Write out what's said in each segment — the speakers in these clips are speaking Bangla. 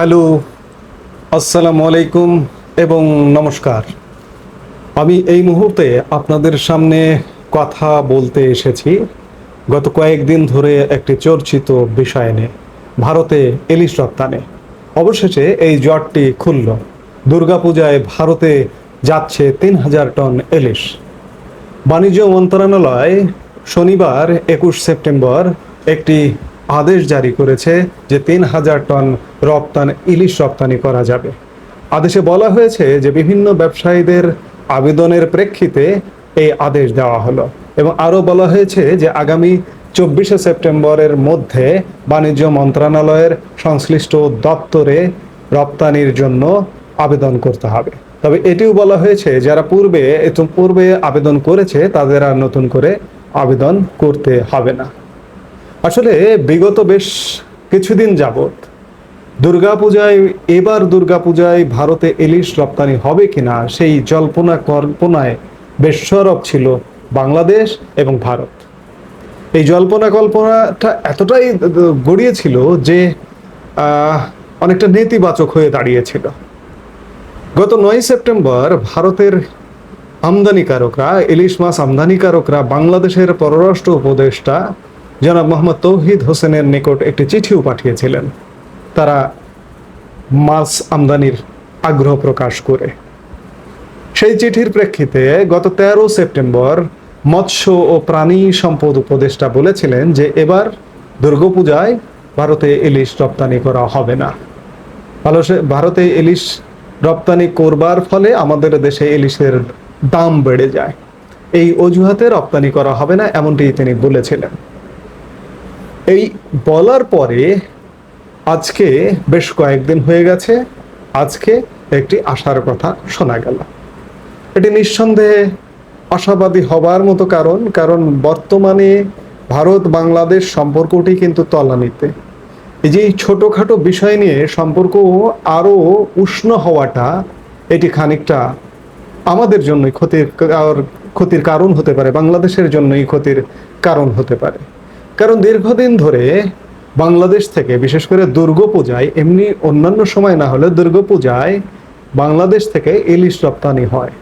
হ্যালো, আসসালামু আলাইকুম এবং নমস্কার। আমি এই মুহূর্তে আপনাদের সামনে কথা বলতে এসেছি গত কয়েকদিন ধরে একটি চর্চিত বিষয় নিয়ে, ভারতে ইলিশ রপ্তানি। অবশেষে এই জটটি খুলল। দুর্গাপূজায় ভারতে যাচ্ছে তিন হাজার টন ইলিশ। বাণিজ্য মন্ত্রণালয় শনিবার একুশ সেপ্টেম্বর একটি আদেশ জারি করেছে যে তিন হাজার টন রপ্তানি, ইলিশ রপ্তানি করা যাবে। আদেশে বলা হয়েছে যে বিভিন্ন ব্যবসায়ীদের আবেদনের প্রেক্ষিতে এই আদেশ দেওয়া হলো এবং আরও বলা হয়েছে যে আগামী চব্বিশে সেপ্টেম্বরের মধ্যে বাণিজ্য মন্ত্রণালয়ের সংশ্লিষ্ট দপ্তরে রপ্তানির জন্য আবেদন করতে হবে। তবে এটিও বলা হয়েছে, যারা পূর্বে পূর্বে আবেদন করেছে, তাদের আর নতুন করে আবেদন করতে হবে না। আসলে বিগত বেশ কিছুদিন যাবত দুর্গাপূজায়, এবার দুর্গাপূজায় ভারতে ইলিশ রপ্তানি হবে কিনা সেই জল্পনা কল্পনায় বেশ সরব ছিল বাংলাদেশ এবং ভারত। এই জল্পনা কল্পনাটা এতটাই গড়িয়েছিল যে অনেকটা নেতিবাচক হয়ে দাঁড়িয়েছিল। গত নয় সেপ্টেম্বর ভারতের আমদানিকারকরা, ইলিশ মাছ আমদানিকারকরা বাংলাদেশের পররাষ্ট্র উপদেষ্টা জনাব মোহাম্মদ তৌহিদ হোসেনের নিকট একটি চিঠিও পাঠিয়েছিলেন। তারা মাছ আমদানির আগ্রহ প্রকাশ করে। সেই চিঠির প্রেক্ষিতে গত তেরো সেপ্টেম্বর মৎস্য ও প্রাণী সম্পদ উপদেষ্টা বলেছিলেন যে এবার দুর্গাপূজায় ভারতে ইলিশ রপ্তানি করা হবে না। ভারতে ইলিশ রপ্তানি করবার ফলে আমাদের দেশে ইলিশের দাম বেড়ে যায়। এই অজুহাতে রপ্তানি করা হবে না, এমনটি তিনি বলেছিলেন। এই বলার পরে আজকে বেশ কয়েকদিন হয়ে গেছে, আজকে একটি আশার কথা শোনা গেল। এটি নিঃসন্দেহে আশাবাদী হবার মতো কারণ কারণ বর্তমানে ভারত বাংলাদেশ সম্পর্কটি কিন্তু তলানিতে। এই যে ছোটোখাটো বিষয় নিয়ে সম্পর্ক আরও উষ্ণ হওয়াটা এটি খানিকটা আমাদের জন্যই ক্ষতির ক্ষতির কারণ হতে পারে, বাংলাদেশের জন্যই ক্ষতির কারণ হতে পারে। কারণ দীর্ঘদিন ধরে বাংলাদেশ থেকে, বিশেষ করে দুর্গাপূজায় এমনি অন্যান্য সময় না হলে দুর্গাপূজায় বাংলাদেশ থেকে ইলিশ রপ্তানি হয়।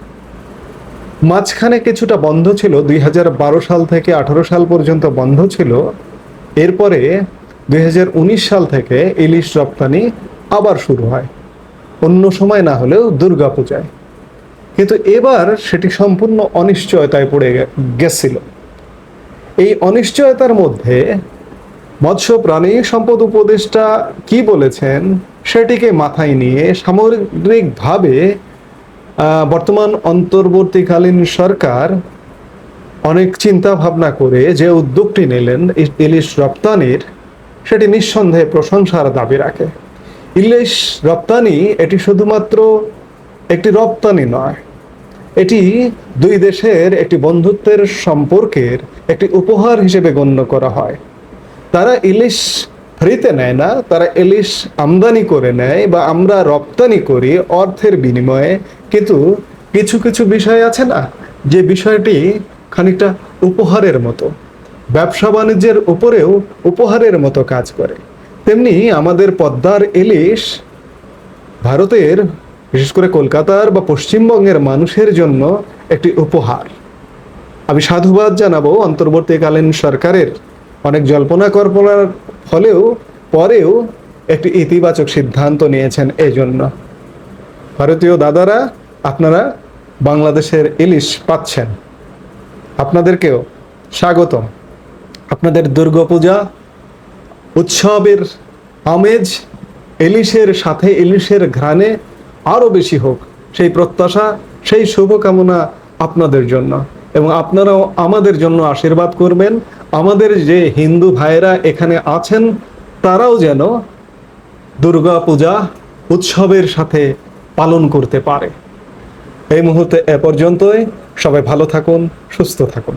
মাঝখানে কিছুটা বন্ধ ছিল দু হাজার বারো সাল থেকে আঠারো সাল পর্যন্ত বন্ধ ছিল। এরপরে দুই হাজার উনিশ সাল থেকে ইলিশ রপ্তানি আবার শুরু হয়, অন্য সময় না হলেও দুর্গাপূজায় কিন্তু এবার সেটি সম্পূর্ণ অনিশ্চয়তায় পড়ে গেছিল। এই অনিশ্চয়তার মধ্যে মৎস্য প্রাণী সম্পদ উপদেষ্টা কি বলেছেন সেটিকে মাথায় নিয়ে সামগ্রিকভাবে বর্তমান অন্তর্বর্তীকালীন সরকার অনেক চিন্তা ভাবনা করে যে উদ্যোগটি নিলেন ইলিশ রপ্তানির, সেটি নিঃসন্দেহে প্রশংসার দাবি রাখে। ইলিশ রপ্তানি এটি শুধুমাত্র একটি রপ্তানি নয় এটি দুই দেশের একটি বন্ধুত্বের সম্পর্কের একটি উপহার হিসেবে গণ্য করা হয়। তারা ইলিশ ফ্রিতে নেয় না, তারা ইলিশ আমদানি করে নেয় বা আমরা রপ্তানি করি অর্থের বিনিময়ে। কিন্তু কিছু কিছু বিষয় আছে না, যে বিষয়টি খানিকটা উপহারের মতো। ব্যবসা বাণিজ্যের উপরেও উপহারের মতো কাজ করে। তেমনি আমাদের পদ্মার ইলিশ ভারতের বিশেষ করে কলকাতার বা পশ্চিমবঙ্গের মানুষের জন্য একটি উপহার। আমি সাধুবাদ জানাব অন্তর্বর্তীকালীন সরকারের অনেক জল্পনা কল্পনার ফলেও পরেও একটি ইতিবাচক সিদ্ধান্ত নিয়েছেন এই জন্য ভারতীয় দাদারা, আপনারা বাংলাদেশের ইলিশ পাচ্ছেন। আপনাদেরকেও স্বাগতম। আপনাদের দুর্গাপূজা, উৎসবের আমেজ, ইলিশের সাথে ইলিশের ঘ্রাণে আরও বেশি হোক, সেই প্রত্যাশা, সেই শুভকামনা আপনাদের জন্য। এবং আপনারাও আমাদের জন্য আশীর্বাদ করবেন। আমাদের যে হিন্দু ভাইয়েরা এখানে আছেন, তারাও যেন দুর্গা পূজা উৎসবের সাথে পালন করতে পারে। এই মুহূর্তে এ পর্যন্তই। সবাই ভালো থাকুন, সুস্থ থাকুন।